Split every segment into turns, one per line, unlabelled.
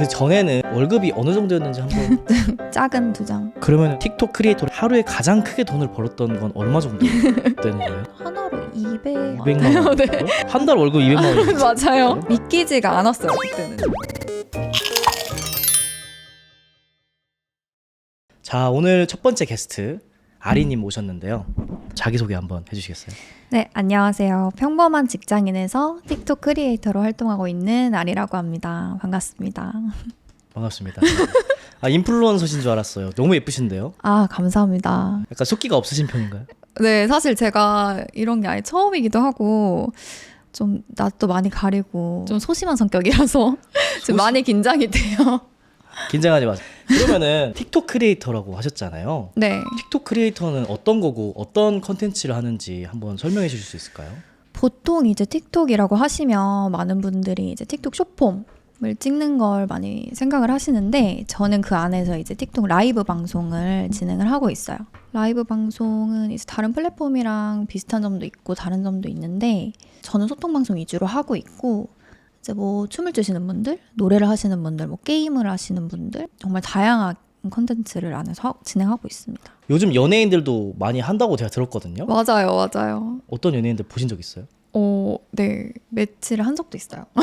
그 전에는 월급이 어느 정도였는지 한번
작은 두 장.
그러면 틱톡 크리에이터 하루에 가장 크게 돈을 벌었던 건 얼마 정도 되는 거예요?
하나로 200.
200만 원. 네. 한 달 월급 200만 원.
맞아요. 믿기지가 않았어요 그때는.
자, 오늘 첫 번째 게스트 아리님 모셨는데요. 자기소개 한번 해주시겠어요?
네, 안녕하세요. 평범한 직장인에서 틱톡 크리에이터로 활동하고 있는 아리라고 합니다. 반갑습니다.
반갑습니다. 아 인플루언서신 줄 알았어요. 너무 예쁘신데요?
아, 감사합니다.
약간 속기가 없으신 편인가요?
네, 사실 제가 이런 게 아예 처음이기도 하고 좀 낯도 많이 가리고 좀 소심한 성격이라서 소심? 많이 긴장이 돼요.
긴장하지 마세요. 그러면은 틱톡 크리에이터라고 하셨잖아요. 네. 틱톡 크리에이터는 어떤 거고 어떤 컨텐츠를 하는지 한번 설명해 주실 수 있을까요?
보통 이제 틱톡이라고 하시면 많은 분들이 이제 틱톡 쇼폼 을 찍는 걸 많이 생각을 하시는데 저는 그 안에서 이제 틱톡 라이브 방송을 진행을 하고 있어요. 라이브 방송은 이제 다른 플랫폼이랑 비슷한 점도 있고 다른 점도 있는데 저는 소통 방송 위주로 하고 있고 이제 뭐 춤을 추시는 분들, 노래를 하시는 분들, 뭐 게임을 하시는 분들 정말 다양한 컨텐츠를 안에서 진행하고 있습니다.
요즘 연예인들도 많이 한다고 제가 들었거든요.
맞아요, 맞아요.
어떤 연예인들 보신 적 있어요?
어, 네 매치를 한 적도 있어요. 어,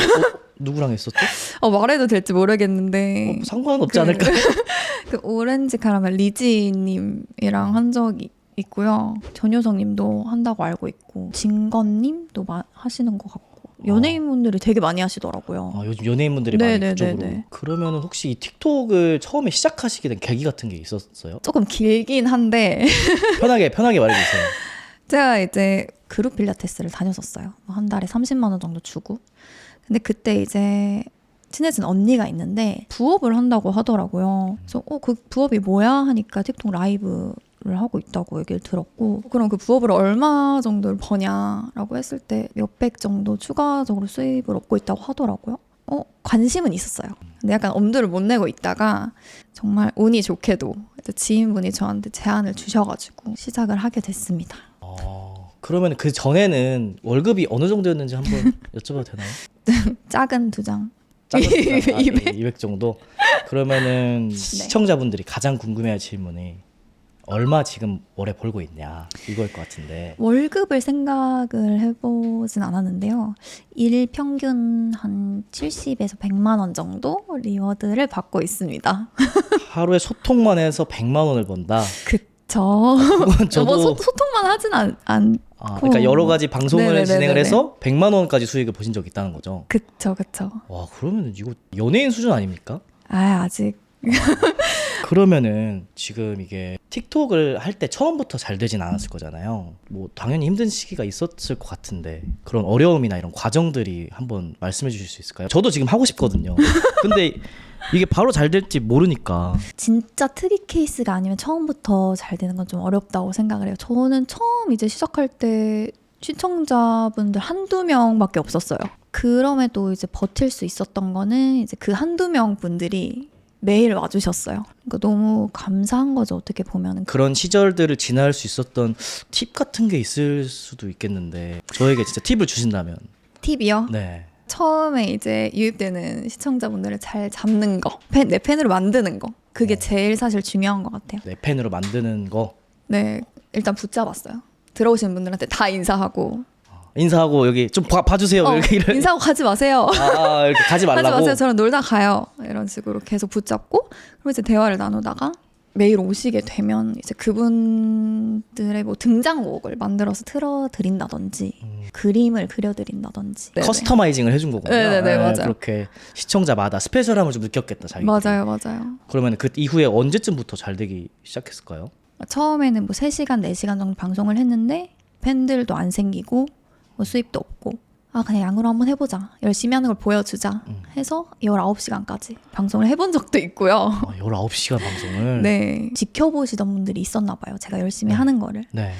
누구랑 했었죠?
어, 말해도 될지 모르겠는데
어, 상관없지 그, 않을까?
그 오렌지 카라멜 리지님이랑 한 적이 있고요. 전효성님도 한다고 알고 있고 진건님도 하시는 것 같고. 아. 연예인분들이 되게 많이 하시더라고요.
아, 요즘 연예인분들이 네, 많이 그쪽으로. 그러면 혹시 이 틱톡을 처음에 시작하시게 된 계기 같은 게 있었어요?
조금 길긴 한데
편하게 편하게 말해주세요.
제가 이제 그룹 필라테스를 다녔었어요. 뭐 한 달에 30만 원 정도 주고. 근데 그때 이제 친해진 언니가 있는데 부업을 한다고 하더라고요. 그래서 어그 부업이 뭐야 하니까 틱톡 라이브 부업을 하고 있다고 얘기를 들었고 그럼 그 부업을 얼마 정도를 버냐라고 했을 때 몇백 정도 추가적으로 수입을 얻고 있다고 하더라고요. 어, 관심은 있었어요. 근데 약간 엄두를 못 내고 있다가 정말 운이 좋게도 지인분이 저한테 제안을 주셔가지고 시작을 하게 됐습니다.
어, 그러면 그 전에는 월급이 어느 정도였는지 한번 여쭤봐도 되나요?
작은 두 장. 작은 두 장.
아, 2 예, 200 정도? 그러면은 네. 시청자분들이 가장 궁금해할 질문이 얼마 지금 월에 벌고 있냐 이거일 것 같은데
월급을 생각을 해보진 않았는데요. 일 평균 한 70에서 100만 원 정도 리워드를 받고 있습니다.
하루에 소통만 해서 100만 원을 번다.
그쵸. 뭐 저도 뭐 소, 소통만 하진 않, 않
아, 그러니까 여러 가지 방송을 네네네네네. 진행을 해서 100만 원까지 수익을 보신 적이 있다는 거죠.
그쵸, 그쵸.
와 그러면 이거 연예인 수준 아닙니까?
아, 아직
그러면은 지금 이게 틱톡을 할 때 처음부터 잘 되진 않았을 거잖아요. 뭐 당연히 힘든 시기가 있었을 것 같은데 그런 어려움이나 이런 과정들이 한번 말씀해 주실 수 있을까요? 저도 지금 하고 싶거든요. 근데 이게 바로 잘 될지 모르니까
진짜 특이 케이스가 아니면 처음부터 잘 되는 건 좀 어렵다고 생각을 해요. 저는 처음 이제 시작할 때 시청자분들 한두 명밖에 없었어요. 그럼에도 이제 버틸 수 있었던 거는 이제 그 한두 명 분들이 매일 와주셨어요. 그러니까 너무 감사한 거죠. 어떻게 보면
그런 시절들을 지날 수 있었던 팁 같은 게 있을 수도 있겠는데 저에게 진짜 팁을 주신다면
팁이요. 네. 처음에 이제 유입되는 시청자분들을 잘 잡는 거, 팬, 내 팬으로 만드는 거, 그게 어. 제일 사실 중요한 것 같아요.
내 팬으로 만드는 거.
네, 일단 붙잡았어요. 들어오시 분들한테 다 인사하고
인사하고 여기 좀 봐, 주세요 어, 여기를
인사하고 가지 마세요.
아, 아 이렇게 가지 말라고. 가지 마세요.
저랑 놀다 가요. 이런 식으로 계속 붙잡고 그리고 이제 대화를 나누다가 매일 오시게 되면 이제 그분들의 뭐 등장곡을 만들어서 틀어 드린다든지 음. 그림을 그려 드린다든지
네, 네. 커스터마이징을 해준 거군요. 네네네 네, 네, 맞아요. 그렇게 시청자마다 스페셜함을 좀 느꼈겠다 자기.
맞아요 맞아요.
그러면 그 이후에 언제쯤부터 잘 되기 시작했을까요?
처음에는 뭐 3시간, 4시간 정도 방송을 했는데 팬들도 안 생기고 뭐 수입도 없고 아 그냥 양으로 한번 해보자 열심히 하는 걸 보여주자 음. 해서 19시간까지 방송을 해본 적도 있고요 아,
19시간 방송을
네 지켜보시던 분들이 있었나 봐요 제가 열심히 네. 하는 거를 네.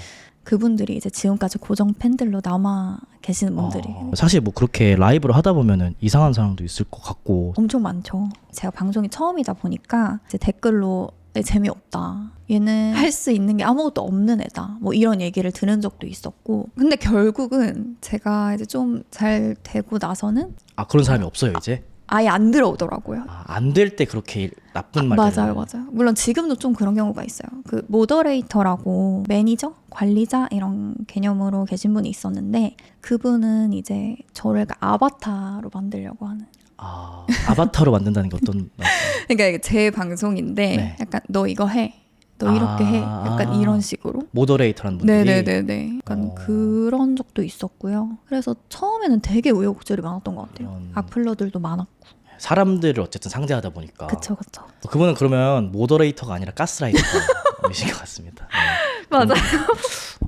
그분들이 이제 지금까지 고정 팬들로 남아 계시는 아, 분들이
어, 사실 뭐 그렇게 라이브를 하다 보면은 이상한 사람도 있을 것 같고
엄청 많죠 제가 방송이 처음이다 보니까 이제 댓글로 내 네, 재미없다. 얘는 음. 할수 있는 게 아무것도 없는 애다. 뭐 이런 얘기를 들은 적도 있었고. 근데 결국은 제가 이제 좀 잘 되고 나서는
아 그런 사람이 없어요 이제.
아, 아예 안 들어오더라고요.
아, 안될 때 그렇게 나쁜 아, 말
맞아요, 맞아요. 물론 지금도 좀 그런 경우가 있어요. 그 모더레이터라고 매니저, 관리자 이런 개념으로 계신 분이 있었는데 그분은 이제 저를 그 아바타로 만들려고 하는
아, 아바타로 만든다는 게 어떤
그러니까 제 방송인데 네. 약간 너 이거 해. 너 이렇게 아, 해. 약간 아. 이런 식으로.
모더레이터라는 분이.
네네네네. 약간 어. 그런 적도 있었고요. 그래서 처음에는 되게 우여곡절이 많았던 것 같아요. 그런- 악플러들도 많았고.
사람들을 어쨌든 상대하다 보니까. 그쵸 그쵸. 그분은 그러면 모더레이터가 아니라 가스라이터이신 것 같습니다. 네. 맞아요.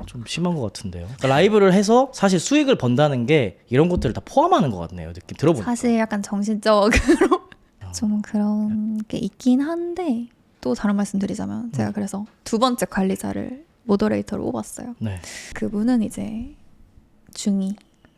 좀 심한 것 같은데요. 그러니까 라이브를 해서 사실 수익을 번다는 게 이런 것들을 다 포함하는 것 같네요. 느낌 들어보니까.
사실 약간 정신적으로 어. 좀 그런 게 있긴 한데 또 다른 말씀드리자면 음. 제가 그래서 두 번째 관리자를 모더레이터로 뽑았어요. 네. 그분은 이제 중이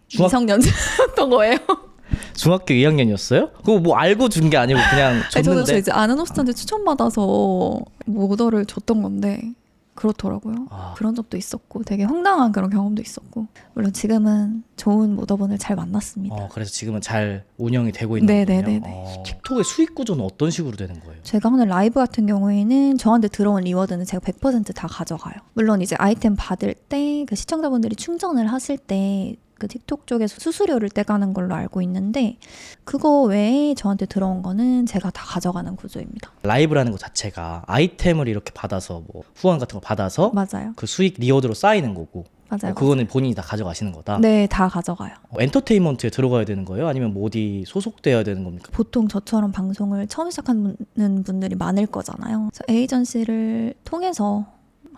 중학- 년자였던 거예요.
중학교 2학년이었어요? 그거 뭐 알고 준 게 아니고 그냥
아니, 저는 이제 아는 호스트한테 아. 추천받아서 모더를 줬던 건데 그렇더라고요. 아. 그런 적도 있었고 되게 황당한 그런 경험도 있었고 물론 지금은 좋은 모더번을 잘 만났습니다. 어,
그래서 지금은 잘 운영이 되고 있는 거예요. 어, 틱톡의 수익 구조는 어떤 식으로 되는 거예요?
제가 하는 라이브 같은 경우에는 저한테 들어온 리워드는 제가 100%다 가져가요. 물론 이제 아이템 받을 때 그 시청자분들이 충전을 하실 때그 틱톡 쪽에서 수수료를 떼가는 걸로 알고 있는데 그거 외에 저한테 들어온 거는 제가 다 가져가는 구조입니다.
라이브라는 것 자체가 아이템을 이렇게 받아서 뭐 후원 같은 거 받아서 맞아요. 그 수익 리워드로 쌓이는 거고 맞아요. 뭐 그거는 본인이 다 가져가시는 거다.
네, 다 가져가요.
어, 엔터테인먼트에 들어가야 되는 거예요? 아니면 모디소속되어야 뭐 되는 겁니까?
보통 저처럼 방송을 처음 시작하는 분들이 많을 거잖아요. 에이전시를 통해서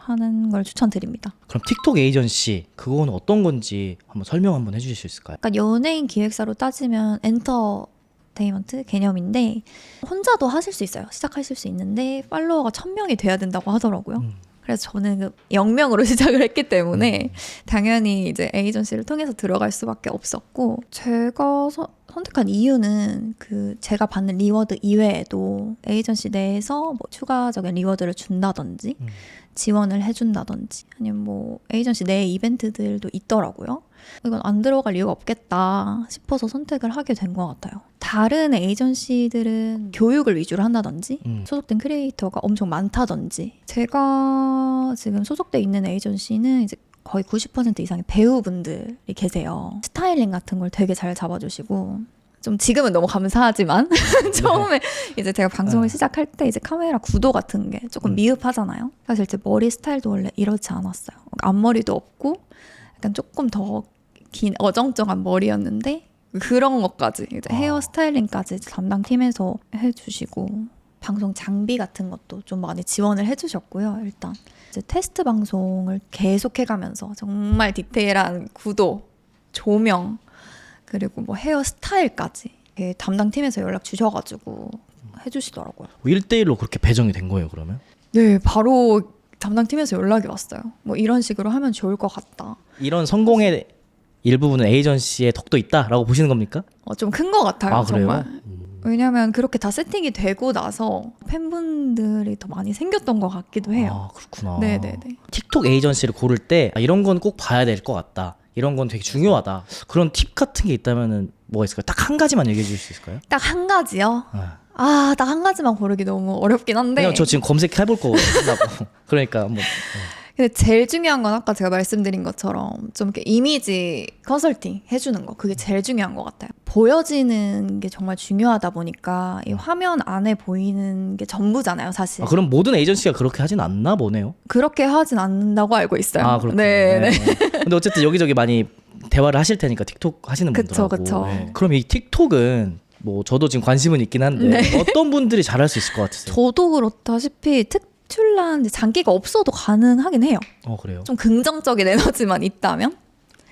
하는 걸 추천드립니다.
그럼 틱톡 에이전시 그거는 어떤 건지 한번 설명 한번 해주실 수 있을까요?
그러니까 연예인 기획사로 따지면 엔터테인먼트 개념인데 혼자도 하실 수 있어요. 시작하실 수 있는데 팔로워가 천 명이 돼야 된다고 하더라고요. 음. 그래서 저는 그 영명으로 시작을 했기 때문에 음. 당연히 이제 에이전시를 통해서 들어갈 수밖에 없었고 제가 서, 선택한 이유는 그 제가 받는 리워드 이외에도 에이전시 내에서 뭐 추가적인 리워드를 준다든지 음. 지원을 해준다든지 아니면 뭐 에이전시 내 이벤트들도 있더라고요. 이건 안 들어갈 이유가 없겠다 싶어서 선택을 하게 된 것 같아요. 다른 에이전시들은 교육을 위주로 한다든지 음. 소속된 크리에이터가 엄청 많다든지 제가 지금 소속돼 있는 에이전시는 이제 거의 90% 이상의 배우분들이 계세요. 스타일링 같은 걸 되게 잘 잡아주시고 좀 지금은 너무 감사하지만 네. 처음에 이제 제가 방송을 네. 시작할 때 이제 카메라 구도 같은 게 조금 음. 미흡하잖아요. 사실 제 머리 스타일도 원래 이렇지 않았어요. 앞머리도 없고 약간 조금 더 긴 어정쩡한 머리였는데 그런 것까지 이제 아. 헤어 스타일링까지 담당 팀에서 해주시고 방송 장비 같은 것도 좀 많이 지원을 해주셨고요. 일단 이제 테스트 방송을 계속 해가면서 정말 디테일한 구도, 조명, 그리고 뭐 헤어스타일까지 담당 팀에서 연락 주셔가지고 해주시더라고요.
뭐 일대일로 그렇게 배정이 된 거예요, 그러면?
네, 바로 담당 팀에서 연락이 왔어요. 뭐 이런 식으로 하면 좋을 것 같다.
이런 성공의 일부분은 에이전시의 덕도 있다라고 보시는 겁니까?
어, 좀큰 것 같아요, 아, 정말. 음. 왜냐면 그렇게 다 세팅이 되고 나서 팬분들이 더 많이 생겼던 것 같기도 해요.
아, 그렇구나. 네네네. 네, 네. 틱톡 에이전시를 고를 때 아, 이런 건 꼭 봐야 될 것 같다. 이런 건 되게 중요하다. 그런 팁 같은 게 있다면은 뭐가 있을까요? 딱 한 가지만 얘기해 주실 수 있을까요?
딱 한 가지요? 네. 아. 아, 딱 한 가지만 고르기 너무 어렵긴 한데.
그냥 저 지금 검색해 볼 거라고. 그러니까 뭐. 네.
근데 제일 중요한 건 아까 제가 말씀드린 것처럼 좀 이렇게 이미지 컨설팅 해주는 거 그게 제일 중요한 것 같아요. 보여지는 게 정말 중요하다 보니까 이 음. 화면 안에 보이는 게 전부잖아요, 사실.
아, 그럼 모든 에이전시가 그렇게 하진 않나 보네요.
그렇게 하진 않는다고 알고 있어요. 아 그렇군요. 네.
네. 네. 네. 근데 어쨌든 여기저기 많이 대화를 하실 테니까 틱톡 하시는 분들하고. 그쵸, 그쵸. 네. 그럼 이 틱톡은 뭐 저도 지금 관심은 있긴 한데 네. 어떤 분들이 잘할 수 있을 것 같으세요?
저도 그렇다시피 특 스툴란 장기가 없어도 가능하긴 해요. 어 그래요. 좀 긍정적인 에너지만 있다면?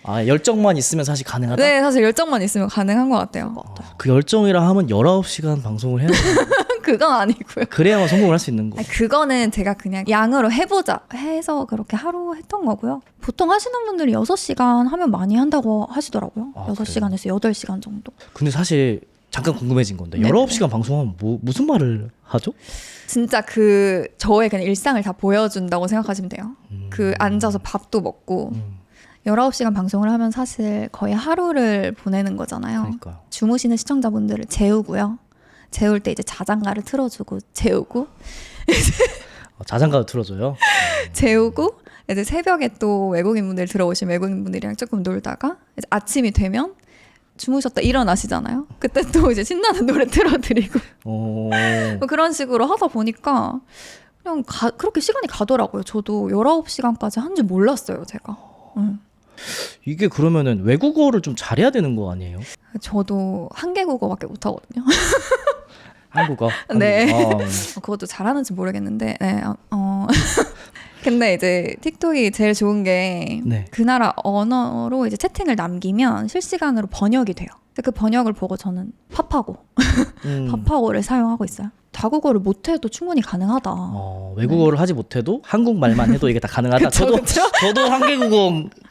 아 열정만 있으면 사실 가능하다.
네, 사실 열정만 있으면 가능한 것 같아요.
아, 그 열정이라 하면 19시간 방송을 해야
그건 아니고요.
그래야만 성공을 할 수 있는
거. 아니, 그거는 제가 그냥 양으로 해보자 해서 그렇게 하루 했던 거고요. 보통 하시는 분들이 6시간 하면 많이 한다고 하시더라고요. 아, 6시간에서 8시간 정도.
근데 사실 잠깐 궁금해진 건데 19시간 방송하면 뭐, 무슨 말을 하죠?
진짜 그 저의 그냥 일상을 다 보여준다고 생각하시면 돼요. 그 음. 그 앉아서 밥도 먹고 음. 19시간 방송을 하면 사실 거의 하루를 보내는 거잖아요. 그러니까 주무시는 시청자분들을 재우고요. 재울 때 이제 자장가를 틀어주고 재우고
어, 자장가도 틀어줘요.
재우고 이제 새벽에 또 외국인분들 들어오신 외국인분들이랑 조금 놀다가 아침이 되면 주무셨다 일어나시잖아요. 그때 또 이제 신나는 노래 틀어드리고 어. 뭐 그런 식으로 하다 보니까 그냥 가, 그렇게 시간이 가더라고요. 저도 19시간까지 한 줄 몰랐어요, 제가. 응.
이게 그러면은 외국어를 좀 잘해야 되는 거 아니에요?
저도 한개국어밖에 못 하거든요. 한국어. 네. 한국어. 아, 네. 아, 그것도 잘하는지 모르겠는데, 네. 아, 어. 근데 이제 틱톡이 제일 좋은 게그 네. 나라 언어로 이제 채팅을 남기면 실시간으로 번역이 돼요. 그 번역을 보고 저는 파파고 음. 파파고를 사용하고 있어요. 자국어를 못해도 충분히 가능하다. 어,
외국어를 네. 하지 못해도 한국말만 해도 이게 다 가능하다. 그쵸, 저도 그쵸? 저도 한계국어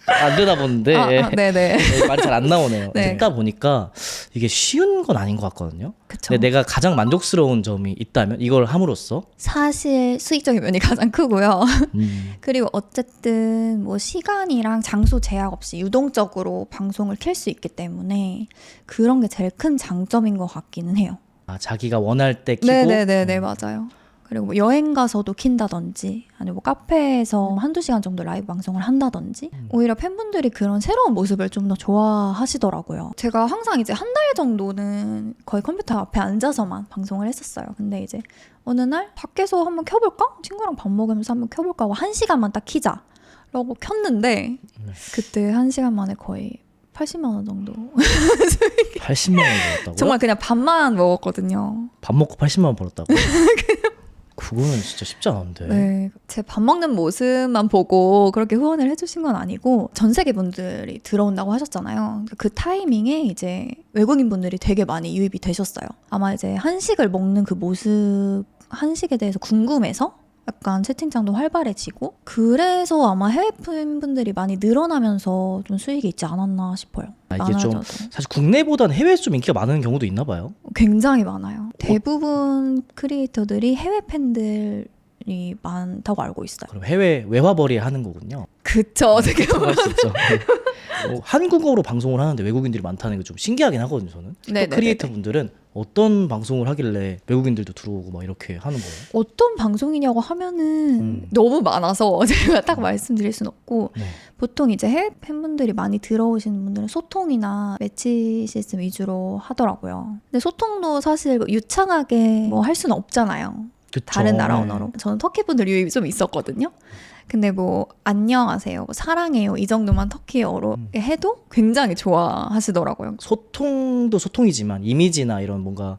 안 되다 보는데 아, 아, 네네. 네, 말이 잘 안 나오네요. 네. 듣다 보니까 이게 쉬운 건 아닌 것 같거든요. 근데 내가 가장 만족스러운 점이 있다면 이걸 함으로써
사실 수익적인 면이 가장 크고요. 음. 그리고 어쨌든 뭐 시간이랑 장소 제약 없이 유동적으로 방송을 켤 수 있기 때문에 그런 게 제일 큰 장점인 것 같기는 해요.
아, 자기가 원할 때 키고
네네네 음. 맞아요. 그리고 뭐 여행 가서도 킨다든지 아니면 뭐 카페에서 음. 한두 시간 정도 라이브 방송을 한다든지 음. 오히려 팬분들이 그런 새로운 모습을 좀 더 좋아하시더라고요. 제가 항상 이제 한 달 정도는 거의 컴퓨터 앞에 앉아서만 방송을 했었어요. 근데 이제 어느 날 밖에서 한번 켜볼까? 친구랑 밥 먹으면서 한번 켜볼까 하고 한 시간만 딱 키자. 라고 켰는데 네. 그때 한 시간 만에 거의 80만 원 정도.
80만 원벌었다고
정말 그냥 밥만 먹었거든요.
밥 먹고 80만 원 벌었다고? 그거는 진짜 쉽지 않은데.
네, 제 밥 먹는 모습만 보고 그렇게 후원을 해주신 건 아니고 전 세계 분들이 들어온다고 하셨잖아요. 그러니까 그 타이밍에 이제 외국인 분들이 되게 많이 유입이 되셨어요. 아마 이제 한식을 먹는 그 모습, 한식에 대해서 궁금해서 약간 채팅창도 활발해지고 그래서 아마 해외 팬분들이 많이 늘어나면서 좀 수익이 있지 않았나 싶어요.
아, 이게 좀 사실 국내보다는 해외에 좀 인기가 많은 경우도 있나 봐요.
굉장히 많아요. 뭐 대부분 크리에이터들이 해외 팬들 이 많다고 알고 있어요.
그럼 해외 외화벌이 하는 거군요.
그쵸 어떻게 네, 보면 할수 있죠.
네. 뭐 한국어로 방송을 하는데 외국인들이 많다는 게 좀 신기하긴 하거든요. 저는 또 네네네네. 크리에이터 분들은 어떤 방송을 하길래 외국인들도 들어오고 막 이렇게 하는 거예요?
어떤 방송이냐고 하면은 음. 너무 많아서 제가 딱 말씀드릴 순 없고 네. 보통 이제 해외 팬분들이 많이 들어오시는 분들은 소통이나 매치 시스템 위주로 하더라고요. 근데 소통도 사실 유창하게 뭐 할 수는 없잖아요. 그쵸. 다른 나라 네. 언어로. 저는 터키 분들 유입이 좀 있었거든요. 근데 뭐 안녕하세요, 뭐 사랑해요 이 정도만 터키어로 음. 해도 굉장히 좋아하시더라고요.
소통도 소통이지만 이미지나 이런 뭔가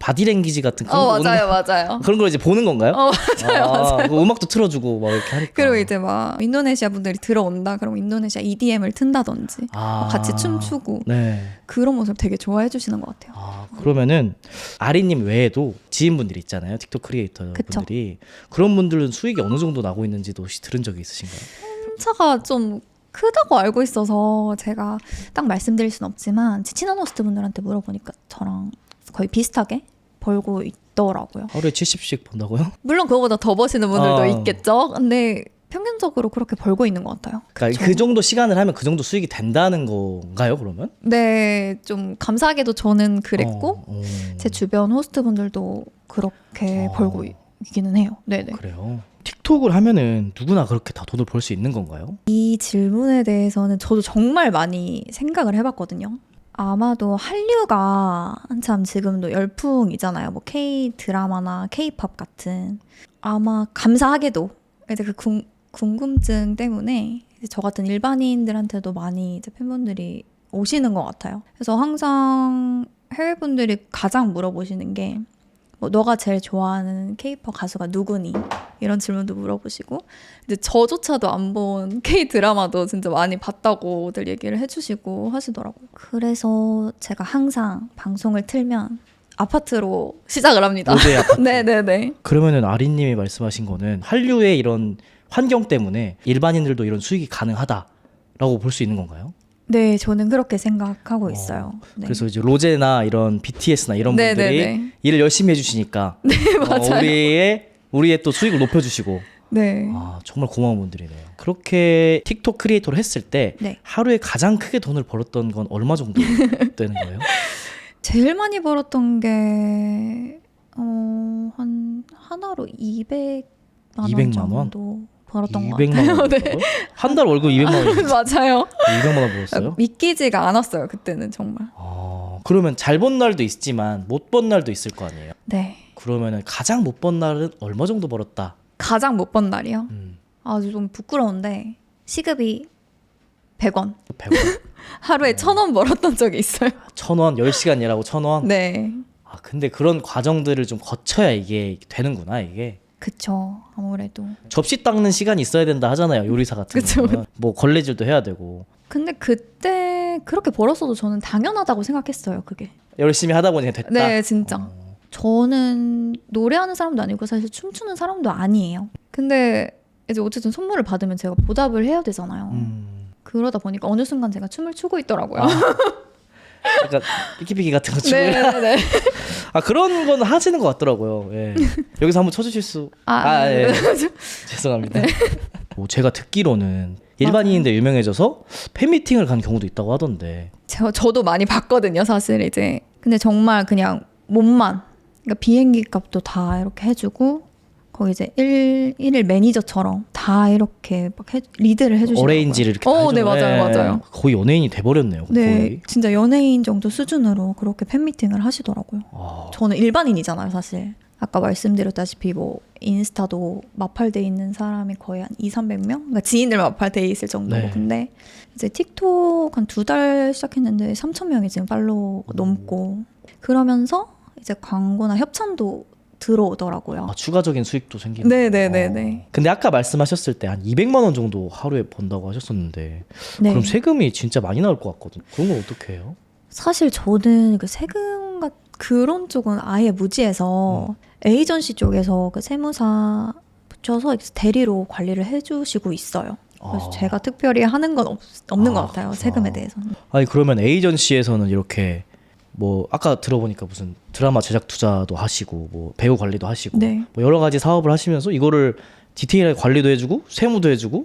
바디랭귀지 같은
그런 어, 거 맞아요, 오는, 맞아요.
그런 걸 이제 보는 건가요? 어, 맞아요, 아, 맞아요. 그 음악도 틀어주고 막 이렇게 하니까.
그리고 이제 막 인도네시아 분들이 들어온다. 그럼 인도네시아 EDM을 튼다든지 아, 같이 춤추고 네. 그런 모습 되게 좋아해 주시는 것 같아요.
아, 그러면은 아리님 외에도 지인분들 있잖아요, 틱톡 크리에이터 그쵸? 분들이 그런 분들은 수익이 어느 정도 나고 있는지도 혹시 들은 적이 있으신가요?
차가좀 크다고 알고 있어서 제가 딱 말씀드릴 순 없지만 친한 호스트 분들한테 물어보니까 저랑 거의 비슷하게 벌고 있더라고요.
하루에 70씩 번다고요?
물론 그거보다 더 버시는 분들도 어. 있겠죠. 근데 평균적으로 그렇게 벌고 있는 것 같아요.
그러니까 그 정도 시간을 하면 그 정도 수익이 된다는 건가요, 그러면?
네, 좀 감사하게도 저는 그랬고 어, 어. 제 주변 호스트분들도 그렇게 어. 벌고 있기는 해요.
네, 네. 그래요. 틱톡을 하면은 누구나 그렇게 다 돈을 벌 수 있는 건가요?
이 질문에 대해서는 저도 정말 많이 생각을 해봤거든요. 아마도 한류가 한참 지금도 열풍이잖아요. 뭐 K 드라마나 K 팝 같은. 아마 감사하게도 이제 그 궁, 궁금증 때문에 저 같은 일반인들한테도 많이 이제 팬분들이 오시는 것 같아요. 그래서 항상 해외분들이 가장 물어보시는 게뭐 너가 제일 좋아하는 케이팝 가수가 누구니? 이런 질문도 물어보시고 이제 저조차도 안 본 K 드라마도 진짜 많이 봤다고들 얘기를 해주시고 하시더라고요. 그래서 제가 항상 방송을 틀면 아파트로 시작을 합니다. 네네네.
그러면은 아린님이 말씀하신 거는 한류의 이런 환경 때문에 일반인들도 이런 수익이 가능하다라고 볼 수 있는 건가요?
네, 저는 그렇게 생각하고 어, 있어요.
네. 그래서 이제 로제나 이런 BTS나 이런 네, 네 분들이 네, 네. 일을 열심히 해주시니까 네, 어, 맞아요. 어, 우리의 우리의 또 수익을 높여주시고 네. 아, 정말 고마운 분들이네요. 그렇게 틱톡 크리에이터를 했을 때 네. 하루에 가장 크게 돈을 벌었던 건 얼마 정도 되는 거예요?
제일 많이 벌었던 게, 어, 한, 하나로 200만 원 200만 원? 정도. 벌었던 것 200만 같아요. 원 네.
한달 월급 200만 원.
맞아요. 200만 원 벌었어요? 믿기지가 않았어요. 그때는 정말.
아, 그러면 잘번 날도 있지만 못번 날도 있을 거 아니에요. 네. 그러면은 가장 못번 날은 얼마 정도 벌었다?
가장 못번 날이요. 음. 아주 좀 부끄러운데 시급이 100원. 100원. 하루에 1000원 벌었던 적이 있어요.
1000원 아, 10시간 일하고 1000원. 네. 아, 근데 그런 과정들을 좀 거쳐야 이게 되는구나, 이게.
그쵸 아무래도
접시 닦는 시간이 있어야 된다 하잖아요 요리사 같은 경우는 뭐 걸레질도 해야 되고
근데 그때 그렇게 벌었어도 저는 당연하다고 생각했어요 그게
열심히 하다 보니 됐다
네 진짜 어. 저는 노래하는 사람도 아니고 사실 춤추는 사람도 아니에요 근데 이제 어쨌든 선물을 받으면 제가 보답을 해야 되잖아요 음. 그러다 보니까 어느 순간 제가 춤을 추고 있더라고요 아.
그러니까 삐끼삐끼 같은 거 치고 네네네. 네, 네. 아 그런 건 하시는 것 같더라고요. 예. 여기서 한번 쳐주실 수? 아, 아, 아 예. 네. 죄송합니다. 뭐 제가 듣기로는 일반인인데 아, 유명해져서 팬미팅을 간 경우도 있다고 하던데.
저, 저도 많이 봤거든요, 사실 이제. 근데 정말 그냥 몸만. 그러니까 비행기 값도 다 이렇게 해주고 거기 이제 1, 1일 매니저처럼 다 이렇게 막 해, 리드를 해주시고
오레인지를 이렇게
어, 네 맞아요 맞아요
예. 거의 연예인이 돼버렸네요 네 거의.
진짜 연예인 정도 수준으로 그렇게 팬미팅을 하시더라고요 아. 저는 일반인이잖아요 사실 아까 말씀드렸다시피 뭐 인스타도 마팔돼 있는 사람이 거의 한 2, 300명? 그러니까 지인들 마팔돼 있을 정도고 네. 근데 이제 틱톡 한 두 달 시작했는데 3 0 0 0 명이 지금 팔로우 넘고 그러면서 이제 광고나 협찬도 들어오더라고요. 아,
추가적인 수익도 생기는.
네네네네.
근데 아까 말씀하셨을 때 한 200만 원 정도 하루에 번다고 하셨었는데 네. 그럼 세금이 진짜 많이 나올 것같거든 그런 건 어떻게 해요?
사실 저는 그 세금 같 그런 쪽은 아예 무지해서 음. 에이전시 쪽에서 그 세무사 붙여서 대리로 관리를 해주시고 있어요. 그래서 아. 제가 특별히 하는 건 없, 없는 아, 것 같아요. 그렇구나. 세금에 대해서는.
아니 그러면 에이전시에서는 이렇게 뭐 아까 들어보니까 무슨 드라마 제작 투자도 하시고 뭐 배우 관리도 하시고 네. 뭐 여러 가지 사업을 하시면서 이거를 디테일하게 관리도 해주고 세무도 해주고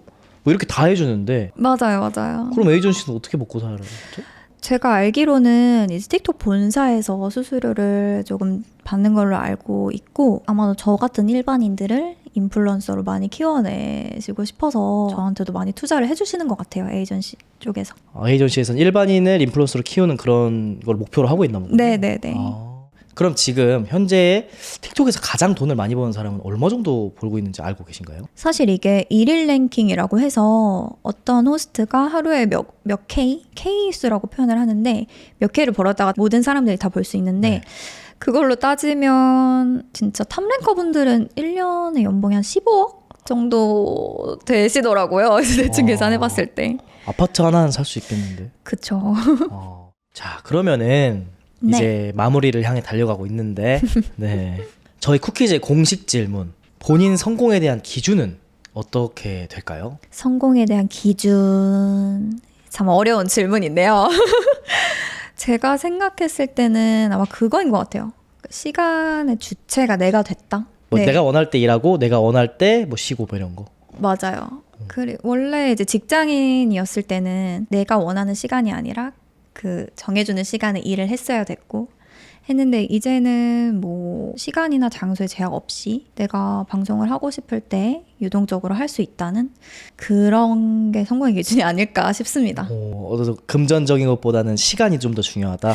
뭐 이렇게 다 해주는데
맞아요, 맞아요.
그럼 에이전시는 어떻게 먹고 살아요?
제가 알기로는 이 스틱톡 본사에서 수수료를 조금 받는 걸로 알고 있고 아마도 저 같은 일반인들을 인플루언서로 많이 키워내시고 싶어서 저한테도 많이 투자를 해주시는 것 같아요 에이전시 쪽에서.
아, 에이전시에서는 일반인을 인플루언서로 키우는 그런 걸 목표로 하고 있나 보군요.
네네네. 네, 네. 아,
그럼 지금 현재 틱톡에서 가장 돈을 많이 버는 사람은 얼마 정도 벌고 있는지 알고 계신가요?
사실 이게 일일 랭킹이라고 해서 어떤 호스트가 하루에 몇, 몇 K? K 수라고 표현을 하는데 몇 K를 벌었다가 모든 사람들이 다 볼 수 있는데 네. 그걸로 따지면 진짜 탑랭커 분들은 1년에 연봉이 한 15억 정도 되시더라고요. 대충 아, 계산해봤을 때.
아파트 하나는 살 수 있겠는데.
그쵸. 어.
자, 그러면은 네. 이제 마무리를 향해 달려가고 있는데, 네. 저희 쿠키즈의 공식 질문. 본인 성공에 대한 기준은 어떻게 될까요?
성공에 대한 기준. 참 어려운 질문인데요. 제가 생각했을 때는 아마 그거인 것 같아요. 시간의 주체가 내가 됐다.
뭐 네. 내가 원할 때 일하고 내가 원할 때 뭐 쉬고 뭐 이런 거.
맞아요. 음. 그리 원래 이제 직장인이었을 때는 내가 원하는 시간이 아니라 그 정해주는 시간에 일을 했어야 됐고 했는데 이제는 뭐 시간이나 장소에 제약 없이 내가 방송을 하고 싶을 때 유동적으로 할 수 있다는 그런 게 성공의 기준이 아닐까 싶습니다.
어, 어서 금전적인 것보다는 시간이 좀 더 중요하다.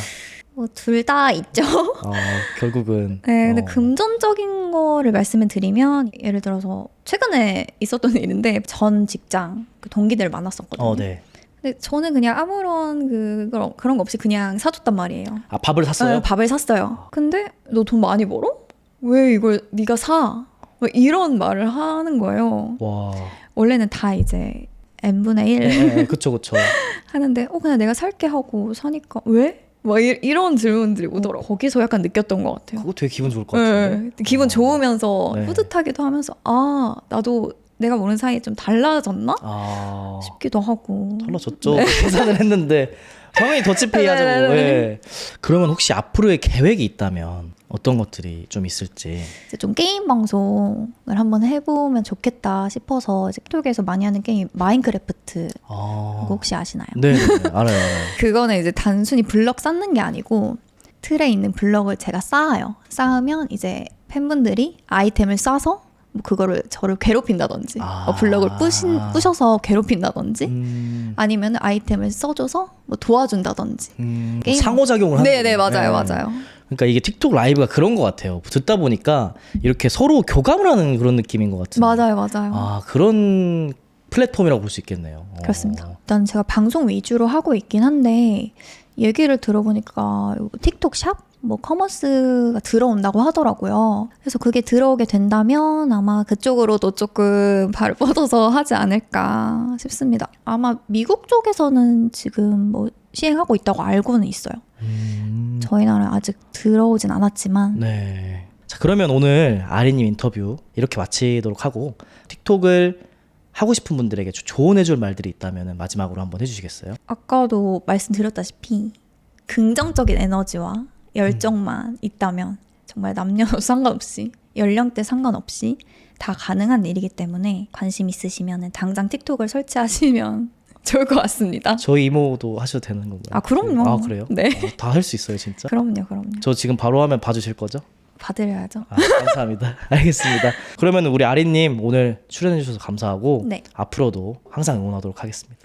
뭐 둘 다 있죠. 아, 결국은. 네, 근데 어. 금전적인 거를 말씀을 드리면 예를 들어서 최근에 있었던 일인데 전 직장 그 동기들 만났었거든요. 어, 네. 근데 저는 그냥 아무런 그, 그런 그런 거 없이 그냥 사줬단 말이에요.
아 밥을 샀어요? 네,
밥을 샀어요. 근데 너 돈 많이 벌어? 왜 이걸 네가 사? 뭐 이런 말을 하는 거예요. 와. 원래는 다 이제 n 분의 1 네, 예, 예, 그쵸 그쵸 하는데 어 그냥 내가 살게 하고 사니까 왜? 막 뭐 이, 런 질문들이 어. 오더라고. 거기서 약간 느꼈던 것 같아요.
그거 되게 기분 좋을 것 같아요. 네,
예, 기분 어. 좋으면서 네. 뿌듯하기도 하면서 아 나도 내가 모르는 사이에 좀 달라졌나 아... 싶기도 하고
달라졌죠 네. 생산을 했는데 당연히 더치페이하죠 네. 네, 네, 네. 예. 그러면 혹시 앞으로의 계획이 있다면 어떤 것들이 좀 있을지
좀 게임 방송을 한번 해보면 좋겠다 싶어서 이제 틱톡에서 많이 하는 게임 마인크래프트 아... 혹시 아시나요?
네 알아요,
그거는 이제 단순히 블럭 쌓는 게 아니고 틀에 있는 블럭을 제가 쌓아요 쌓으면 이제 팬분들이 아이템을 싸서 뭐 그거를 저를 괴롭힌다든지 어, 아. 블럭을 뿌신, 뿌셔서 괴롭힌다든지 음. 아니면 아이템을 써줘서 뭐 도와준다든지 음.
뭐 게임... 상호작용을
하는 네네 맞아요 네. 맞아요
그러니까 이게 틱톡 라이브가 그런 것 같아요 듣다 보니까 이렇게 서로 교감을 하는 그런 느낌인 것 같은데
맞아요 맞아요
아 그런 플랫폼이라고 볼 수 있겠네요
어. 그렇습니다 일단 제가 방송 위주로 하고 있긴 한데 얘기를 들어보니까 틱톡 샵뭐 커머스가 들어온다고 하더라고요. 그래서 그게 들어오게 된다면 아마 그쪽으로도 조금 발 뻗어서 하지 않을까 싶습니다. 아마 미국 쪽에서는 지금 뭐 시행하고 있다고 알고는 있어요. 음... 저희 나라 아직 들어오진 않았지만. 네.
자 그러면 오늘 아리님 인터뷰 이렇게 마치도록 하고 틱톡을 하고 싶은 분들에게 조언해줄 말들이 있다면 마지막으로 한번 해주시겠어요?
아까도 말씀드렸다시피 긍정적인 에너지와 열정만 있다면 정말 남녀노 상관없이 연령대 상관없이 다 가능한 일이기 때문에 관심 있으시면 당장 틱톡을 설치하시면 좋을 것 같습니다.
저 이모도 하셔도 되는 건가요?
아 그럼요. 아
그래요? 네. 아, 어, 다할 수 있어요 진짜?
그럼요, 그럼요.
저 지금 바로 하면 봐주실 거죠?
받으려야죠.
아, 감사합니다. 알겠습니다. 그러면 우리 아리님 오늘 출연해 주셔서 감사하고 네. 앞으로도 항상 응원하도록 하겠습니다.